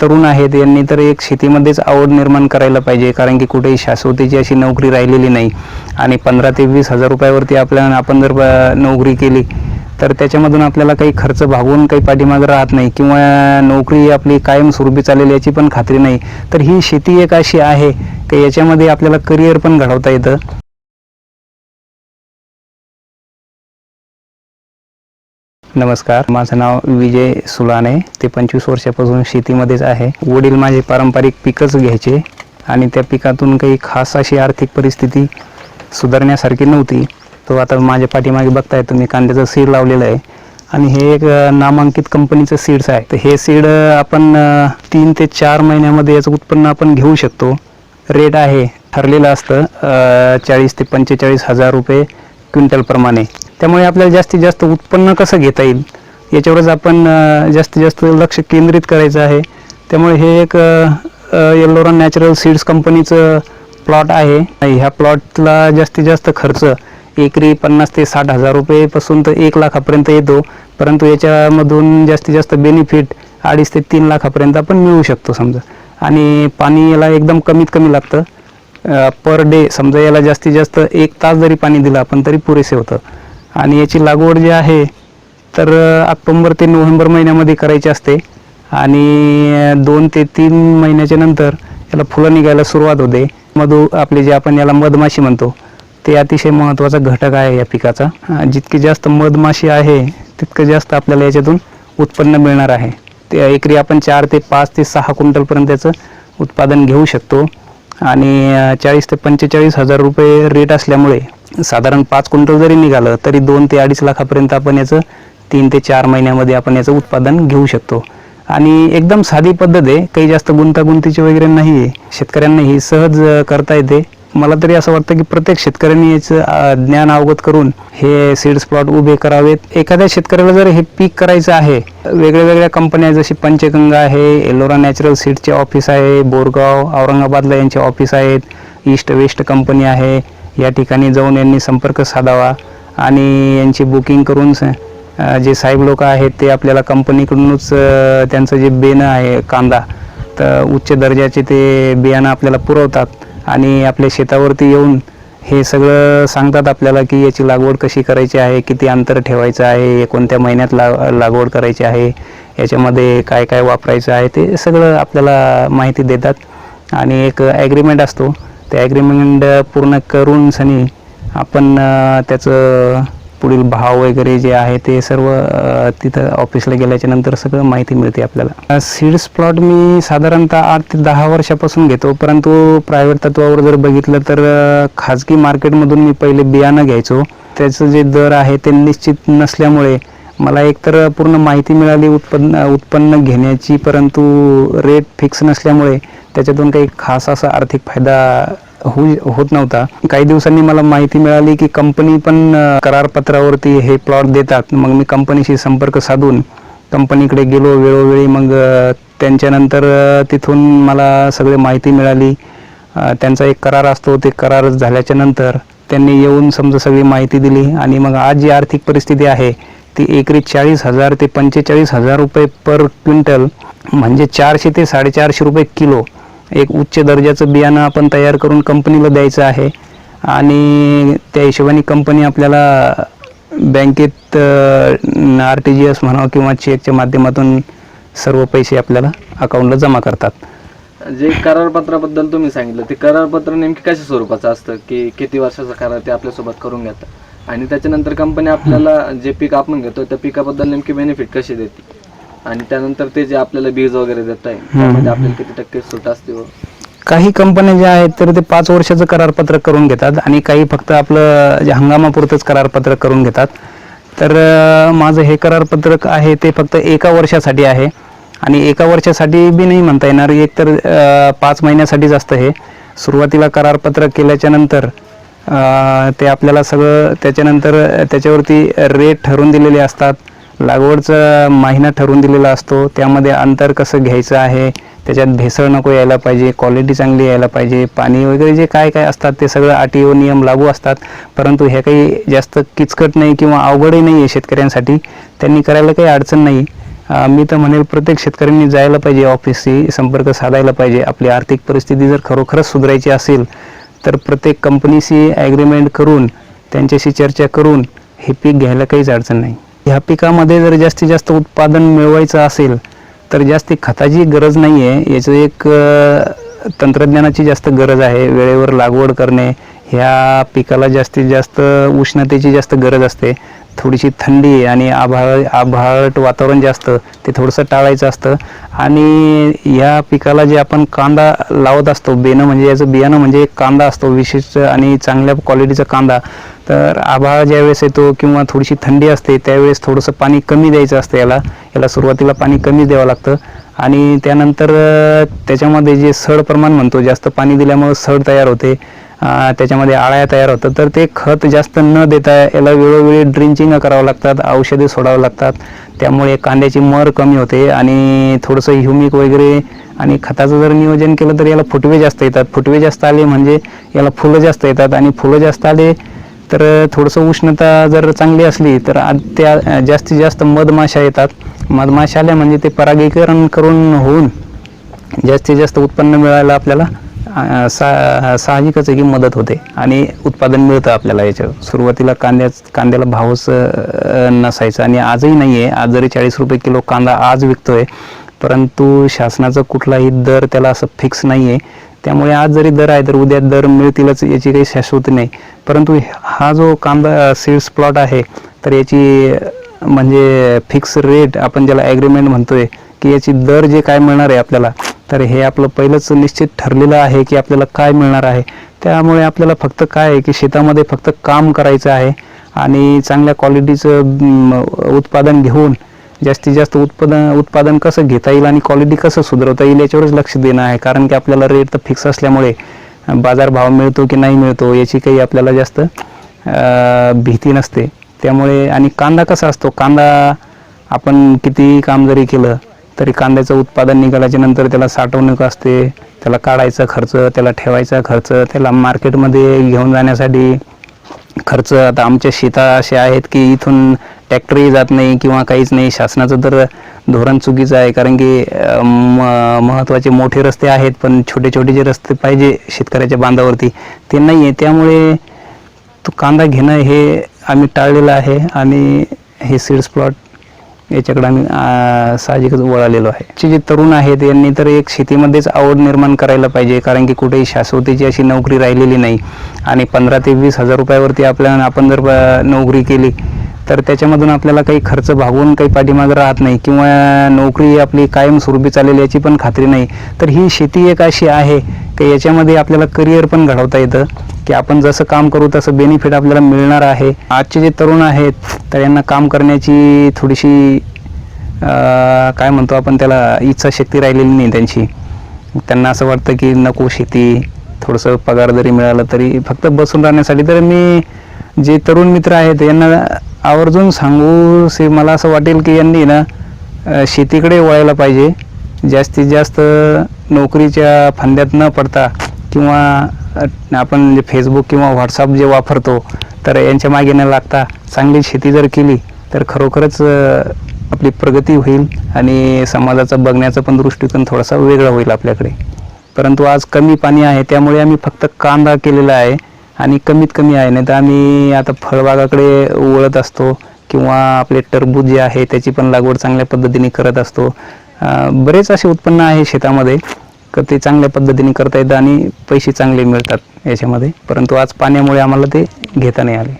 तरुण आहेत. यांनी तर एक शेतीमध्येच आवड निर्माण करायला पाहिजे. कारण की कुठेही शाश्वतीची अशी नोकरी राहिलेली नाही. आणि पंधरा ते वीस हजार रुपयावरती आपल्या आपण जर नोकरी केली तर त्याच्यामधून आपल्याला काही खर्च भागवून काही पाठीमागं राहत नाही. किंवा नोकरी आपली कायम स्वरूपी चालेल याची पण खात्री नाही. तर ही शेती एक अशी आहे की याच्यामध्ये आपल्याला करिअर पण घडवता येतं. नमस्कार. माझं नाव विजय सुलाने. ते पंचवीस वर्षापासून शेतीमध्येच आहे. वडील माझे पारंपरिक पिकच घ्यायचे आणि त्या पिकातून काही खास अशी आर्थिक परिस्थिती सुधारण्यासारखी नव्हती. तो आता माझ्या पाठीमागे बघताय तुम्ही कांद्याचं सीड लावलेलं आहे. आणि हे एक नामांकित कंपनीचं सीड्स आहे. तर हे सीड आपण तीन ते चार महिन्यामध्ये याचं उत्पन्न आपण घेऊ शकतो. रेट आहे ठरलेलं असतं चाळीस ते पंचेचाळीस हजार रुपये क्विंटलप्रमाणे त्यामुळे आपल्याला जास्तीत जास्त उत्पन्न कसं घेता येईल? याच्यावरच आपण जास्तीत जास्त लक्ष केंद्रित करायचं आहे. त्यामुळे हे एक येल्लोरा नॅचरल सीड्स कंपनीचं प्लॉट आहे. ह्या प्लॉटला जास्तीत जास्त खर्च एकरी पन्नास ते साठ हजार रुपयेपासून तर एक लाखापर्यंत येतो. परंतु याच्यामधून जास्तीत जास्त बेनिफिट अडीच ते तीन लाखापर्यंत आपण मिळू शकतो समजा. आणि पाणी याला एकदम कमीत कमी लागतं. पर डे समजा याला जास्तीत जास्त एक तास जरी पाणी दिलं आपण तरी पुरेसे होतं. आणि याची लागवड जी आहे तर ऑक्टोंबर ते नोव्हेंबर महिन्यामध्ये करायची असते. आणि दोन ते तीन महिन्याच्या नंतर याला फुलं निघायला सुरुवात होते. मधू आपले जे आपण याला मधमाशी म्हणतो ते अतिशय महत्त्वाचा घटक आहे या पिकाचा. जितकी जास्त मधमाशी आहे तितकं जास्त आपल्याला याच्यातून उत्पन्न मिळणार आहे. ते एकरी आपण चार ते पाच ते सहा क्विंटलपर्यंत याचं उत्पादन घेऊ शकतो. आणि चाळीस ते पंचेचाळीस हजार रुपये रेट असल्यामुळे साधारण पाच क्विंटल जरी निघालं तरी दोन ते अडीच लाखापर्यंत आपण याचं तीन ते चार महिन्यामध्ये आपण याचं उत्पादन घेऊ शकतो. आणि एकदम साधी पद्धत आहे काही जास्त गुंतागुंतीची वगैरे नाही आहे शेतकऱ्यांना ही सहज करता येते. मला तरी असं वाटतं की प्रत्येक शेतकऱ्यांनी याचं ज्ञान अवगत करून हे सीड्स प्लॉट उभे करावेत. एखाद्या शेतकऱ्याला जर हे पीक करायचं आहे वेगळ्या वेगळ्या कंपन्या जशी पंचगंगा आहे एलोरा नॅचरल सीडचे ऑफिस आहे बोरगाव औरंगाबादला यांचे ऑफिस आहेत ईस्ट वेस्ट कंपनी आहे या ठिकाणी जाऊन यांनी संपर्क साधावा आणि यांची बुकिंग करून स- जे साहेब लोक आहेत ते आपल्याला कंपनीकडूनच त्यांचं जे बेणं आहे कांदा तर उच्च दर्जाचे ते बियाणं आपल्याला पुरवतात आणि आपल्या शेतावरती येऊन हे सगळं सांगतात आपल्याला की याची लागवड कशी करायची आहे किती अंतर ठेवायचं आहे कोणत्या महिन्यात ला लागवड करायची आहे याच्यामध्ये काय काय वापरायचं आहे ते सगळं आपल्याला माहिती देतात. आणि एक ॲग्रीमेंट असतो ते ॲग्रीमेंट पूर्ण करून सनी आपण त्याचं पुढील भाव वगैरे जे आहे ते सर्व तिथं ऑफिसला गेल्याच्यानंतर सगळं माहिती मिळते आपल्याला. सीड्स प्लॉट मी साधारणतः आठ ते दहा वर्षापासून घेतो परंतु प्रायव्हेट तत्वावर जर बघितलं तर खाजगी मार्केटमधून मी पहिले बियाणं घ्यायचो. त्याचं जे दर आहे ते निश्चित नसल्यामुळे मला एकतर पूर्ण माहिती मिळाली उत्पन्न उत्पन्न घेण्याची परंतु रेट फिक्स नसल्यामुळे त्याच्यातून काही खास असा आर्थिक फायदा होऊ होत नव्हता. काही दिवसांनी मला माहिती मिळाली की कंपनी पण करारपत्रावरती हे प्लॉट देतात. मग मी कंपनीशी संपर्क साधून कंपनीकडे गेलो वेळोवेळी. मग त्यांच्यानंतर तिथून मला सगळी माहिती मिळाली. त्यांचा एक करार असतो. ते करार झाल्याच्यानंतर त्यांनी येऊन समजा सगळी माहिती दिली आणि मग आज जी आर्थिक परिस्थिती आहे ती एकरी चाळीस हजार ते पंचेचाळीस हजार रुपये पर क्विंटल म्हणजे चारशे ते साडेचारशे रुपये किलो. एक उच्च दर्जाचं बियाणं आपण तयार करून कंपनीला द्यायचं आहे. आणि त्या हिशोबाने कंपनी आपल्याला बँकेत आर टी जी एस म्हणा किंवा चेकच्या माध्यमातून सर्व पैसे आपल्याला अकाउंटला जमा करतात. जे करारपत्राबद्दल तुम्ही सांगितलं ते करारपत्र नेमकी कशा स्वरूपाचं असतं? की किती वर्षाचा करार ते आपल्यासोबत करून घेतात? आणि त्याच्यानंतर कंपनी आपल्याला जे पीक आपण घेतो त्या पिकाबद्दल नेमकी बेनिफिट कशी देते? आणि त्यानंतर ते जे आपल्याला बीज वगैरे देत आहे त्यामध्ये आपल्याला किती टक्के सूट असते व? काही कंपन्या ज्या आहेत तर ते पाच वर्षाचं करारपत्र करून घेतात आणि काही फक्त आपलं जे हंगामापुरतंच करारपत्र करून घेतात. तर माझं हे करारपत्रक आहे ते फक्त एका वर्षासाठी आहे. आणि एका वर्षासाठी बी नाही म्हणता येणार एक तर पाच महिन्यासाठीच असतं हे. सुरुवातीला करारपत्र केल्याच्यानंतर ते आपल्याला सगळं त्याच्यानंतर त्याच्यावरती रेट ठरवून दिलेले असतात. लागवडचा महिना ठरवून दिलेला असतो. त्यामध्ये अंतर कसं घ्यायचं आहे? त्याच्यात भेसळ नको यायला पाहिजे क्वालिटी चांगली यायला पाहिजे पाणी वगैरे जे काय काय असतात ते सगळं अटी व नियम लागू असतात. परंतु हे काही जास्त किचकट नाही किंवा अवघडही नाही आहे शेतकऱ्यांसाठी. त्यांनी करायला काही अडचण नाही. मी तर म्हणेल प्रत्येक शेतकऱ्यांनी जायला पाहिजे ऑफिसशी संपर्क साधायला पाहिजे. आपली आर्थिक परिस्थिती जर खरोखरच सुधारायची असेल तर प्रत्येक कंपनीशी ॲग्रीमेंट करून त्यांच्याशी चर्चा करून हे पीक घ्यायला काहीच अडचण नाही. ह्या पिकामध्ये जर जास्तीत जास्त उत्पादन मिळवायचं असेल तर जास्ती खताची गरज नाही आहे याचं एक तंत्रज्ञानाची जास्त गरज आहे. वेळेवर लागवड करणे ह्या पिकाला जास्तीत जास्त उष्णतेची जास्त गरज असते. थोडीशी थंडी आणि आभाळ आभाळट वातावरण जास्त ते थोडंसं टाळायचं असतं. आणि ह्या पिकाला जे आपण कांदा लावत असतो बेणं म्हणजे याचं बियाणं म्हणजे एक कांदा असतो विशिष्ट आणि चांगल्या क्वालिटीचा कांदा. तर आभाळ ज्यावेळेस येतो किंवा थोडीशी थंडी असते त्यावेळेस थोडंसं पाणी कमी द्यायचं असतं याला. याला सुरुवातीला पाणी कमी द्यावं लागतं. आणि त्यानंतर त्याच्यामध्ये जे सड प्रमाण म्हणतो जास्त पाणी दिल्यामुळं सड तयार होते. त्याच्यामध्ये आळ्या तयार होतात. तर ते खत जास्त न देता याला वेळोवेळी ड्रिंचिंग करावं लागतात औषधे सोडावं लागतात. त्यामुळे कांद्याची मर कमी होते आणि थोडंसं ह्युमिक वगैरे आणि खताचं जर नियोजन केलं तर याला फुटवे जास्त येतात. फुटवे जास्त आले म्हणजे याला फुलं जास्त येतात आणि फुलं जास्त आले तर थोडंसं उष्णता जर चांगली असली तर त्या जास्तीत जास्त मधमाशा येतात. मधमाशा आल्या म्हणजे ते परागीकरण करून होऊन जास्तीत जास्त उत्पन्न मिळायला आपल्याला सा साहजिकच आहे की मदत होते आणि उत्पादन मिळतं आपल्याला याच्यावर. सुरुवातीला कांद्या कांद्याला भावच नसायचा आणि आजही नाही आहे आज जरी चाळीस रुपये किलो कांदा आज विकतोय परंतु शासनाचा कुठलाही दर त्याला असं फिक्स नाही आहे त्यामुळे आज जरी दर आहे तर उद्या दर मिळतीलच याची काही शाश्वती नाही. परंतु हा जो कांदा सीड्स प्लॉट आहे तर याची म्हणजे फिक्स रेट आपण ज्याला ॲग्रीमेंट म्हणतोय की याची दर जे काय मिळणार आहे आपल्याला तर हे आपलं पहिलंच निश्चित ठरलेलं आहे की आपल्याला काय मिळणार आहे. त्यामुळे आपल्याला फक्त काय आहे की शेतामध्ये फक्त काम करायचं आहे आणि चांगल्या क्वालिटीचं उत्पादन घेऊन जास्तीत जास्त उत्पादन उत्पादन कसं घेता येईल आणि क्वालिटी कसं सुधारवता येईल याच्यावरच लक्ष देणं आहे. कारण की आपल्याला रेट तर फिक्स असल्यामुळे बाजार भाव मिळतो की नाही मिळतो याची काही आपल्याला जास्त भीती नसते. त्यामुळे आणि कांदा कसा असतो? कांदा आपण किती काम जरी केलं तरी कांद्याचं उत्पादन निघाल्याच्या नंतर त्याला साठवणूक असते त्याला काढायचा खर्च त्याला ठेवायचा खर्च त्याला मार्केटमध्ये घेऊन जाण्यासाठी खर्च. आता आमच्या शेता असे आहेत की इथून ट्रॅक्टरही जात नाही किंवा काहीच नाही. शासनाचं तर धोरण चुकीचं आहे कारण की म- महत्त्वाचे मोठे रस्ते आहेत पण छोटे छोटे जे रस्ते पाहिजे शेतकऱ्याच्या बांधावरती. ते नाही आहे त्यामुळे तो कांदा घेणं हे आम्ही टाळलेलं आहे. आणि हे सीड्स प्लॉट याच्याकडे आम्ही साहजिकच वळालेलो आहे. चे जे तरुण आहेत यांनी तर एक शेतीमध्येच आवड निर्माण करायला पाहिजे कारण की कुठेही शाश्वतीची अशी नोकरी राहिलेली नाही. आणि पंधरा ते वीस हजार रुपयावरती आपल्या आपण जर नोकरी केली तर त्याच्यामधून आपल्याला काही खर्च भागवून काही पाठीमागं राहत नाही किंवा नोकरी आपली कायमस्वरूपी चालेल याची पण खात्री नाही. तर ही शेती एक अशी आहे की याच्यामध्ये आपल्याला करिअर पण घडवता येतं. की आपण जसं काम करू तसं बेनिफिट आपल्याला मिळणार आहे. आजचे जे तरुण आहेत तर यांना काम करण्याची थोडीशी काय म्हणतो आपण त्याला इच्छाशक्ती राहिलेली नाही त्यांची. त्यांना असं वाटतं की नको शेती थोडंसं पगार जरी मिळालं तरी फक्त बसून राहण्यासाठी. तर मी जे तरुण मित्र आहेत यांना आवर्जून सांगू से मला असं वाटेल की यांनी ना शेतीकडे वळायला पाहिजे. जास्तीत जास्त नोकरीच्या फांद्यात न पडता किंवा आपण जे फेसबुक किंवा व्हॉट्सअप जे वापरतो तर यांच्या मागे न लागता चांगली शेती जर केली तर खरोखरच आपली प्रगती होईल आणि समाजाचा बघण्याचा पण दृष्टिकोन थोडासा वेगळा होईल आपल्याकडे. परंतु आज कमी पाणी आहे त्यामुळे आम्ही फक्त कांदा केलेला आहे. आणि कमीत कमी आहे नाही तर आम्ही आता फळबागाकडे वळत असतो किंवा आपले टरबूज जे आहे त्याची पण लागवड चांगल्या पद्धतीने करत असतो. बरेच असे उत्पन्न आहे शेतामध्ये तर ते चांगल्या पद्धतीने करता येतं आणि पैसे चांगले मिळतात याच्यामध्ये. परंतु आज पाण्यामुळे आम्हाला ते घेता नाही आले.